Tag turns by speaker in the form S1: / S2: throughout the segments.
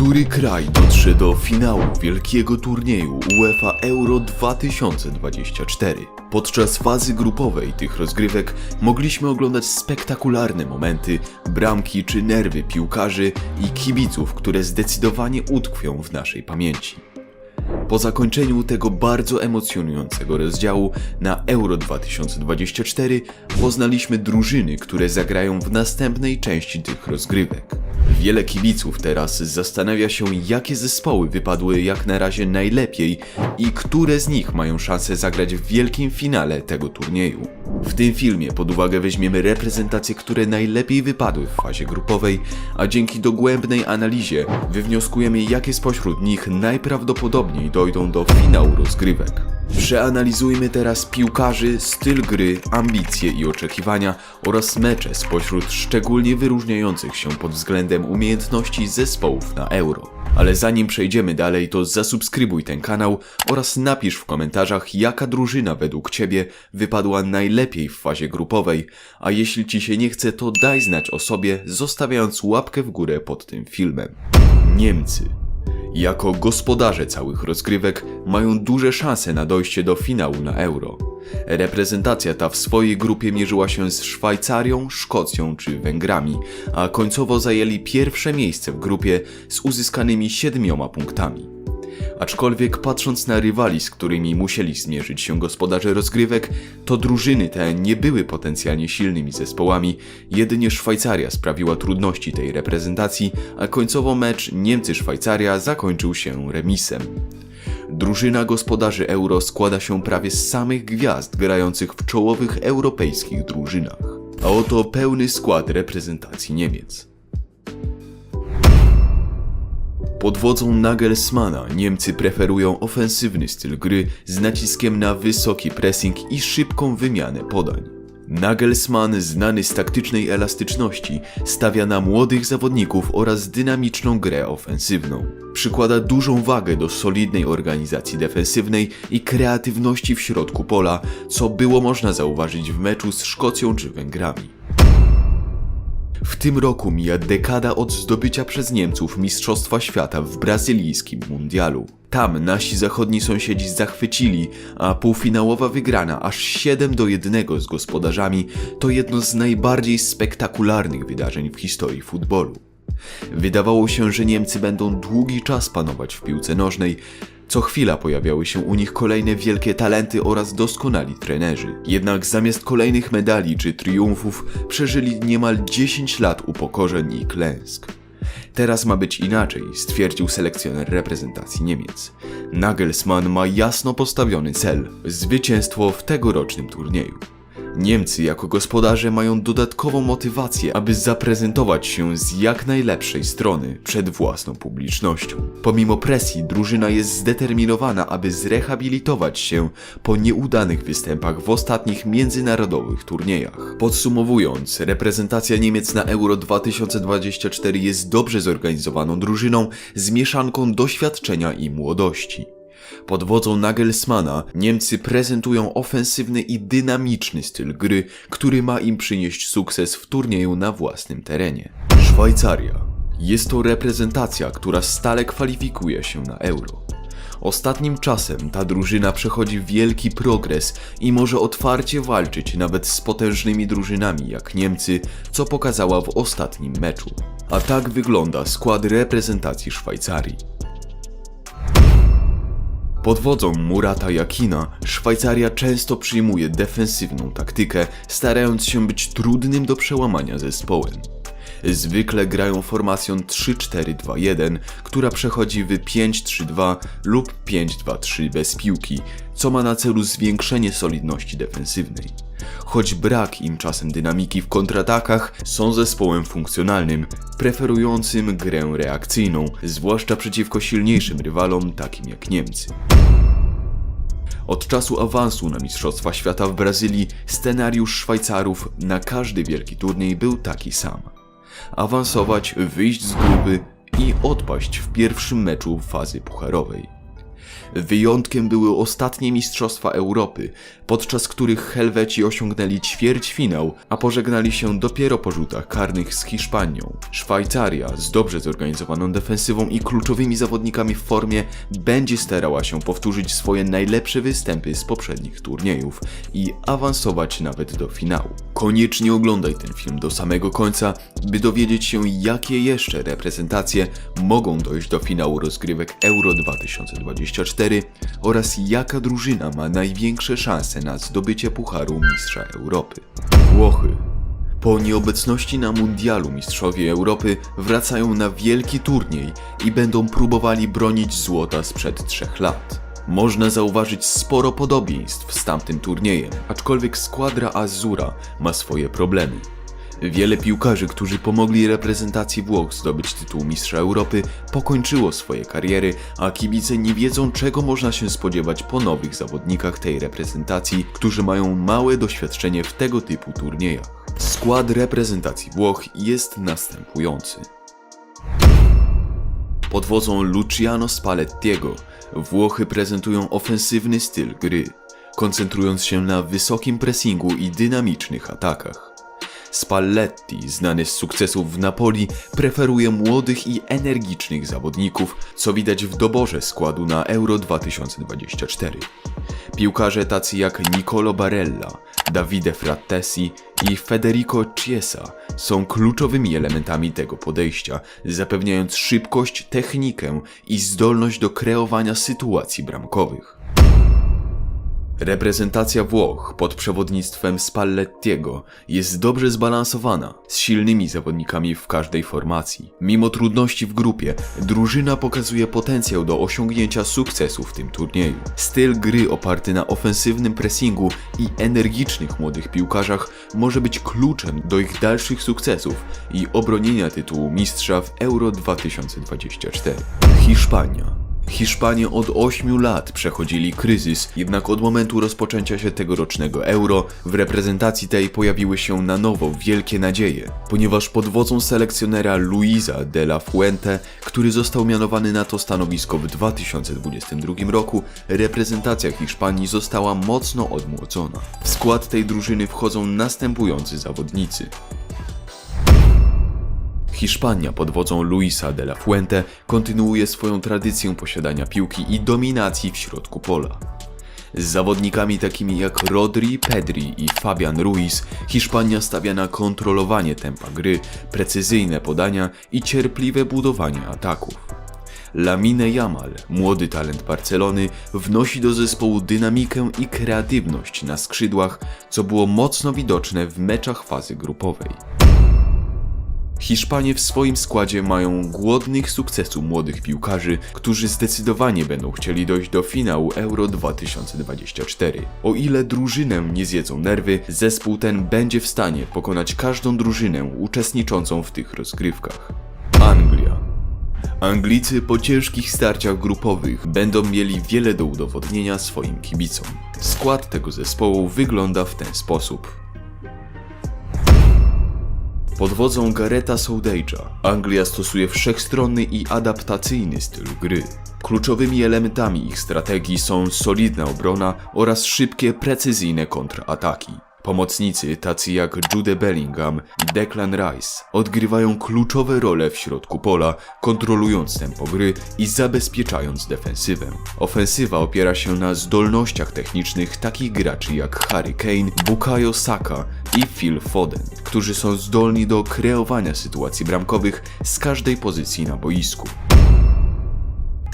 S1: Który kraj dotrze do finału wielkiego turnieju UEFA Euro 2024? Podczas fazy grupowej tych rozgrywek mogliśmy oglądać spektakularne momenty, bramki czy nerwy piłkarzy i kibiców, które zdecydowanie utkwią w naszej pamięci. Po zakończeniu tego bardzo emocjonującego rozdziału na Euro 2024 poznaliśmy drużyny, które zagrają w następnej części tych rozgrywek. Wiele kibiców teraz zastanawia się, jakie zespoły wypadły jak na razie najlepiej i które z nich mają szansę zagrać w wielkim finale tego turnieju. W tym filmie pod uwagę weźmiemy reprezentacje, które najlepiej wypadły w fazie grupowej, a dzięki dogłębnej analizie wywnioskujemy, jakie spośród nich najprawdopodobniej dojdą do finału rozgrywek. Przeanalizujmy teraz piłkarzy, styl gry, ambicje i oczekiwania oraz mecze spośród szczególnie wyróżniających się pod względem umiejętności zespołów na Euro. Ale zanim przejdziemy dalej, to zasubskrybuj ten kanał oraz napisz w komentarzach, jaka drużyna według Ciebie wypadła najlepiej w fazie grupowej, a jeśli Ci się nie chce, to daj znać o sobie, zostawiając łapkę w górę pod tym filmem. Niemcy. Jako gospodarze całych rozgrywek mają duże szanse na dojście do finału na Euro. Reprezentacja ta w swojej grupie mierzyła się z Szwajcarią, Szkocją czy Węgrami, a końcowo zajęli pierwsze miejsce w grupie z uzyskanymi siedmioma punktami. Aczkolwiek patrząc na rywali, z którymi musieli zmierzyć się gospodarze rozgrywek, to drużyny te nie były potencjalnie silnymi zespołami, jedynie Szwajcaria sprawiła trudności tej reprezentacji, a końcowo mecz Niemcy-Szwajcaria zakończył się remisem. Drużyna gospodarzy Euro składa się prawie z samych gwiazd grających w czołowych europejskich drużynach. A oto pełny skład reprezentacji Niemiec. Pod wodzą Nagelsmana Niemcy preferują ofensywny styl gry z naciskiem na wysoki pressing i szybką wymianę podań. Nagelsmann, znany z taktycznej elastyczności, stawia na młodych zawodników oraz dynamiczną grę ofensywną. Przykłada dużą wagę do solidnej organizacji defensywnej i kreatywności w środku pola, co było można zauważyć w meczu z Szkocją czy Węgrami. W tym roku mija dekada od zdobycia przez Niemców Mistrzostwa Świata w brazylijskim mundialu. Tam nasi zachodni sąsiedzi zachwycili, a półfinałowa wygrana aż 7 do 1 z gospodarzami to jedno z najbardziej spektakularnych wydarzeń w historii futbolu. Wydawało się, że Niemcy będą długi czas panować w piłce nożnej. Co chwila pojawiały się u nich kolejne wielkie talenty oraz doskonali trenerzy. Jednak zamiast kolejnych medali czy triumfów przeżyli niemal 10 lat upokorzeń i klęsk. Teraz ma być inaczej, stwierdził selekcjoner reprezentacji Niemiec. Nagelsmann ma jasno postawiony cel zwycięstwo w tegorocznym turnieju. Niemcy jako gospodarze mają dodatkową motywację, aby zaprezentować się z jak najlepszej strony przed własną publicznością. Pomimo presji, drużyna jest zdeterminowana, aby zrehabilitować się po nieudanych występach w ostatnich międzynarodowych turniejach. Podsumowując, reprezentacja Niemiec na Euro 2024 jest dobrze zorganizowaną drużyną z mieszanką doświadczenia i młodości. Pod wodzą Nagelsmana Niemcy prezentują ofensywny i dynamiczny styl gry, który ma im przynieść sukces w turnieju na własnym terenie. Szwajcaria. Jest to reprezentacja, która stale kwalifikuje się na Euro. Ostatnim czasem ta drużyna przechodzi wielki progres i może otwarcie walczyć nawet z potężnymi drużynami jak Niemcy, co pokazała w ostatnim meczu. A tak wygląda skład reprezentacji Szwajcarii. Pod wodzą Murata Jakina Szwajcaria często przyjmuje defensywną taktykę, starając się być trudnym do przełamania zespołem. Zwykle grają formacją 3-4-2-1, która przechodzi w 5-3-2 lub 5-2-3 bez piłki, co ma na celu zwiększenie solidności defensywnej. Choć brak im czasem dynamiki w kontratakach, są zespołem funkcjonalnym, preferującym grę reakcyjną, zwłaszcza przeciwko silniejszym rywalom takim jak Niemcy. Od czasu awansu na Mistrzostwa Świata w Brazylii scenariusz Szwajcarów na każdy wielki turniej był taki sam. Awansować, wyjść z grupy i odpaść w pierwszym meczu fazy pucharowej. Wyjątkiem były ostatnie Mistrzostwa Europy, podczas których Helweci osiągnęli ćwierćfinał, a pożegnali się dopiero po rzutach karnych z Hiszpanią. Szwajcaria z dobrze zorganizowaną defensywą i kluczowymi zawodnikami w formie będzie starała się powtórzyć swoje najlepsze występy z poprzednich turniejów i awansować nawet do finału. Koniecznie oglądaj ten film do samego końca, by dowiedzieć się jakie jeszcze reprezentacje mogą dojść do finału rozgrywek Euro 2024 oraz jaka drużyna ma największe szanse na zdobycie Pucharu Mistrza Europy. Włochy. Po nieobecności na mundialu mistrzowie Europy wracają na wielki turniej i będą próbowali bronić złota sprzed trzech lat. Można zauważyć sporo podobieństw z tamtym turniejem, aczkolwiek składra Azura ma swoje problemy. Wiele piłkarzy, którzy pomogli reprezentacji Włoch zdobyć tytuł Mistrza Europy, pokończyło swoje kariery, a kibice nie wiedzą, czego można się spodziewać po nowych zawodnikach tej reprezentacji, którzy mają małe doświadczenie w tego typu turniejach. Skład reprezentacji Włoch jest następujący. Pod wodzą Luciano Spallettiego Włochy prezentują ofensywny styl gry, koncentrując się na wysokim pressingu i dynamicznych atakach. Spalletti, znany z sukcesów w Napoli, preferuje młodych i energicznych zawodników, co widać w doborze składu na Euro 2024. Piłkarze tacy jak Nicolo Barella, Davide Frattesi i Federico Chiesa są kluczowymi elementami tego podejścia, zapewniając szybkość, technikę i zdolność do kreowania sytuacji bramkowych. Reprezentacja Włoch pod przewodnictwem Spallettiego jest dobrze zbalansowana, z silnymi zawodnikami w każdej formacji. Mimo trudności w grupie, drużyna pokazuje potencjał do osiągnięcia sukcesu w tym turnieju. Styl gry oparty na ofensywnym pressingu i energicznych młodych piłkarzach może być kluczem do ich dalszych sukcesów i obronienia tytułu mistrza w Euro 2024. Hiszpania Hiszpanie od 8 lat przechodzili kryzys, jednak od momentu rozpoczęcia się tegorocznego euro w reprezentacji tej pojawiły się na nowo wielkie nadzieje, ponieważ pod wodzą selekcjonera Luisa de la Fuente, który został mianowany na to stanowisko w 2022 roku, reprezentacja Hiszpanii została mocno odmłocona. W skład tej drużyny wchodzą następujący zawodnicy. Hiszpania pod wodzą Luisa de la Fuente kontynuuje swoją tradycję posiadania piłki i dominacji w środku pola. Z zawodnikami takimi jak Rodri, Pedri i Fabian Ruiz Hiszpania stawia na kontrolowanie tempa gry, precyzyjne podania i cierpliwe budowanie ataków. Lamine Yamal, młody talent Barcelony, wnosi do zespołu dynamikę i kreatywność na skrzydłach, co było mocno widoczne w meczach fazy grupowej. Hiszpanie w swoim składzie mają głodnych sukcesu młodych piłkarzy, którzy zdecydowanie będą chcieli dojść do finału Euro 2024. O ile drużynę nie zjedzą nerwy, zespół ten będzie w stanie pokonać każdą drużynę uczestniczącą w tych rozgrywkach. Anglia Anglicy po ciężkich starciach grupowych będą mieli wiele do udowodnienia swoim kibicom. Skład tego zespołu wygląda w ten sposób. Pod wodzą Gareta Soudage'a Anglia stosuje wszechstronny i adaptacyjny styl gry. Kluczowymi elementami ich strategii są solidna obrona oraz szybkie, precyzyjne kontrataki. Pomocnicy tacy jak Jude Bellingham i Declan Rice odgrywają kluczowe role w środku pola, kontrolując tempo gry i zabezpieczając defensywę. Ofensywa opiera się na zdolnościach technicznych takich graczy jak Harry Kane, Bukayo Saka i Phil Foden, którzy są zdolni do kreowania sytuacji bramkowych z każdej pozycji na boisku.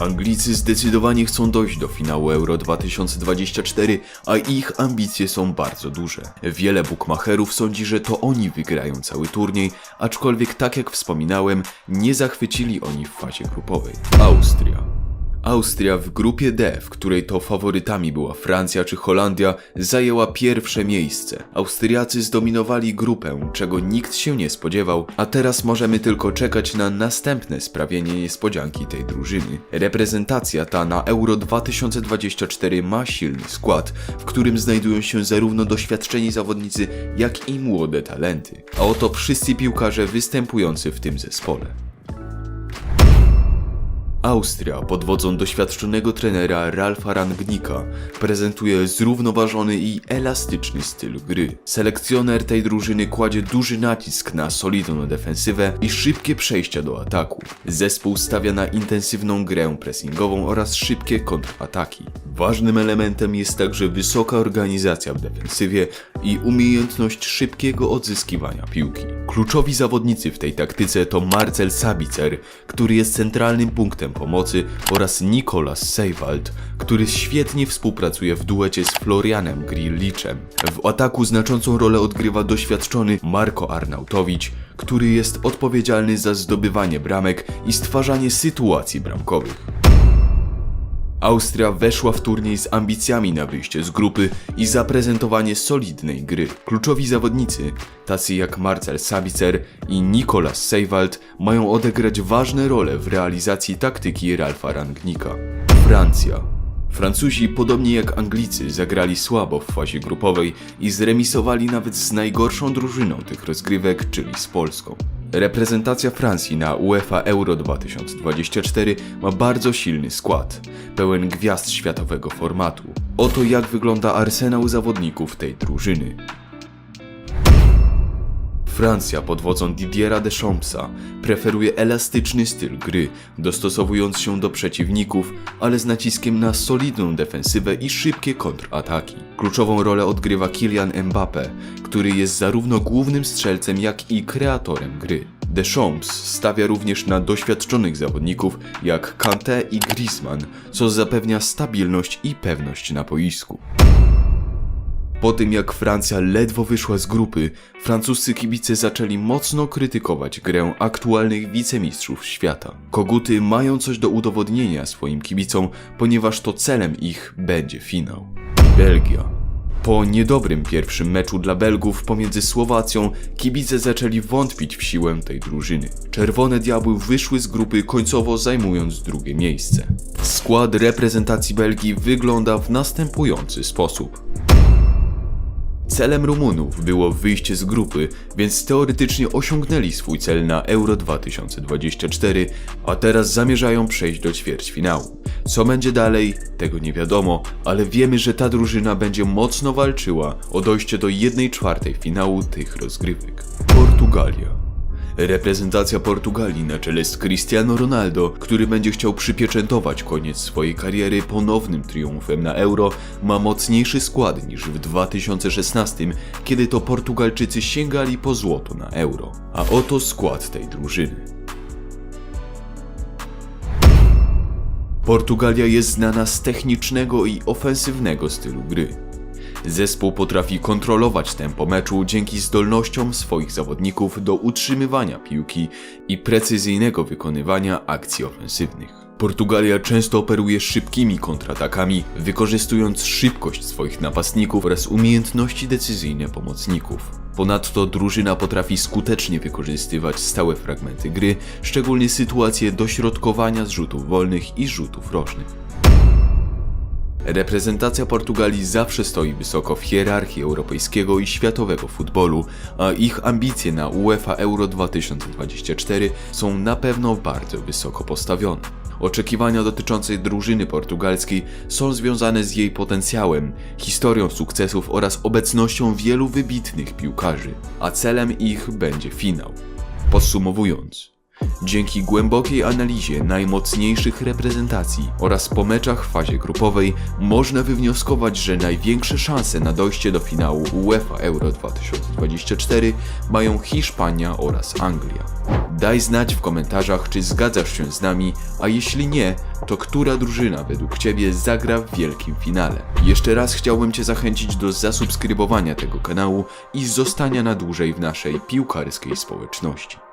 S1: Anglicy zdecydowanie chcą dojść do finału Euro 2024, a ich ambicje są bardzo duże. Wiele bookmacherów sądzi, że to oni wygrają cały turniej, aczkolwiek tak jak wspominałem, nie zachwycili oni w fazie grupowej. Austria. Austria w grupie D, w której to faworytami była Francja czy Holandia, zajęła pierwsze miejsce. Austriacy zdominowali grupę, czego nikt się nie spodziewał, a teraz możemy tylko czekać na następne sprawienie niespodzianki tej drużyny. Reprezentacja ta na Euro 2024 ma silny skład, w którym znajdują się zarówno doświadczeni zawodnicy, jak i młode talenty. A oto wszyscy piłkarze występujący w tym zespole. Austria pod wodzą doświadczonego trenera Ralfa Rangnicka prezentuje zrównoważony i elastyczny styl gry. Selekcjoner tej drużyny kładzie duży nacisk na solidną defensywę i szybkie przejścia do ataku. Zespół stawia na intensywną grę pressingową oraz szybkie kontrataki. Ważnym elementem jest także wysoka organizacja w defensywie i umiejętność szybkiego odzyskiwania piłki. Kluczowi zawodnicy w tej taktyce to Marcel Sabicer, który jest centralnym punktem pomocy oraz Nikolas Seiwald, który świetnie współpracuje w duecie z Florianem Grillichem. W ataku znaczącą rolę odgrywa doświadczony Marko Arnautowicz, który jest odpowiedzialny za zdobywanie bramek i stwarzanie sytuacji bramkowych. Austria weszła w turniej z ambicjami na wyjście z grupy i zaprezentowanie solidnej gry. Kluczowi zawodnicy, tacy jak Marcel Sabicer i Nikolas Seiwald, mają odegrać ważne role w realizacji taktyki Ralfa Rangnicka. Francja. Francuzi, podobnie jak Anglicy, zagrali słabo w fazie grupowej i zremisowali nawet z najgorszą drużyną tych rozgrywek, czyli z Polską. Reprezentacja Francji na UEFA Euro 2024 ma bardzo silny skład, pełen gwiazd światowego formatu. Oto jak wygląda arsenał zawodników tej drużyny. Francja pod wodzą Didiera Deschampsa preferuje elastyczny styl gry, dostosowując się do przeciwników, ale z naciskiem na solidną defensywę i szybkie kontrataki. Kluczową rolę odgrywa Kylian Mbappé, który jest zarówno głównym strzelcem, jak i kreatorem gry. Deschamps stawia również na doświadczonych zawodników jak Kanté i Griezmann, co zapewnia stabilność i pewność na boisku. Po tym jak Francja ledwo wyszła z grupy, francuscy kibice zaczęli mocno krytykować grę aktualnych wicemistrzów świata. Koguty mają coś do udowodnienia swoim kibicom, ponieważ to celem ich będzie finał. Belgia. Po niedobrym pierwszym meczu dla Belgów pomiędzy Słowacją, kibice zaczęli wątpić w siłę tej drużyny. Czerwone Diabły wyszły z grupy końcowo zajmując drugie miejsce. Skład reprezentacji Belgii wygląda w następujący sposób. Celem Rumunów było wyjście z grupy, więc teoretycznie osiągnęli swój cel na Euro 2024, a teraz zamierzają przejść do ćwierćfinału. Co będzie dalej, tego nie wiadomo, ale wiemy, że ta drużyna będzie mocno walczyła o dojście do 1 czwartej finału tych rozgrywek. Portugalia. Reprezentacja Portugalii na czele z Cristiano Ronaldo, który będzie chciał przypieczętować koniec swojej kariery ponownym triumfem na Euro, ma mocniejszy skład niż w 2016, kiedy to Portugalczycy sięgali po złoto na Euro. A oto skład tej drużyny. Portugalia jest znana z technicznego i ofensywnego stylu gry. Zespół potrafi kontrolować tempo meczu dzięki zdolnościom swoich zawodników do utrzymywania piłki i precyzyjnego wykonywania akcji ofensywnych. Portugalia często operuje szybkimi kontratakami, wykorzystując szybkość swoich napastników oraz umiejętności decyzyjne pomocników. Ponadto drużyna potrafi skutecznie wykorzystywać stałe fragmenty gry, szczególnie sytuacje dośrodkowania z rzutów wolnych i rzutów rożnych. Reprezentacja Portugalii zawsze stoi wysoko w hierarchii europejskiego i światowego futbolu, a ich ambicje na UEFA Euro 2024 są na pewno bardzo wysoko postawione. Oczekiwania dotyczące drużyny portugalskiej są związane z jej potencjałem, historią sukcesów oraz obecnością wielu wybitnych piłkarzy, a celem ich będzie finał. Podsumowując, Dzięki głębokiej analizie najmocniejszych reprezentacji oraz po meczach w fazie grupowej można wywnioskować, że największe szanse na dojście do finału UEFA Euro 2024 mają Hiszpania oraz Anglia. Daj znać w komentarzach, czy zgadzasz się z nami, a jeśli nie, to która drużyna według Ciebie zagra w wielkim finale. Jeszcze raz chciałbym Cię zachęcić do zasubskrybowania tego kanału i zostania na dłużej w naszej piłkarskiej społeczności.